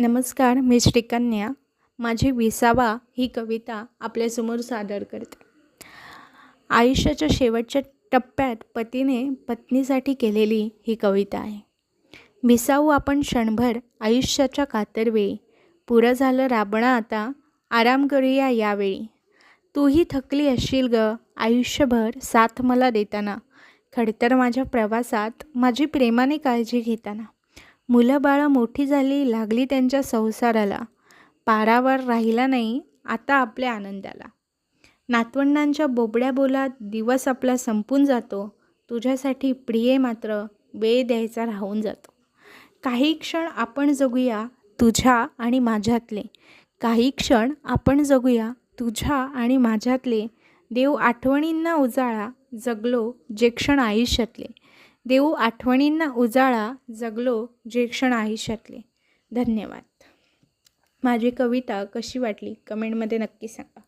नमस्कार मी श्रीकन्या. माझी विसावा ही कविता आपल्यासमोर सादर करते. आयुष्याच्या शेवटच्या टप्प्यात पतीने पत्नीसाठी केलेली ही कविता आहे. विसावू आपण क्षणभर आयुष्याच्या कातरवेळी. पुरं झालं राबणं आता आराम करूया यावेळी. तूही थकली असशील ग आयुष्यभर साथ मला देताना. खडतर माझ्या प्रवासात माझी प्रेमाने काळजी घेताना. मुलं बाळं मोठी झाली लागली त्यांच्या संसाराला. पारावर राहिला नाही आता आपल्या आनंदाला. नातवंडांच्या बोबड्या बोलात दिवस आपला संपून जातो. तुझ्यासाठी प्रिये मात्र वेळ द्यायचा राहून जातो. काही क्षण आपण जगूया तुझ्या आणि माझ्यातले. काही क्षण आपण जगूया तुझ्या आणि माझ्यातले. देव आठवणींना उजाळा जगलो जे क्षण आयुष्यातले. देऊ आठवणींना उजाळा जगलो जे क्षण आयुष्यातले. धन्यवाद. माझी कविता कशी वाटली? कमेंटमध्ये नक्की सांगा.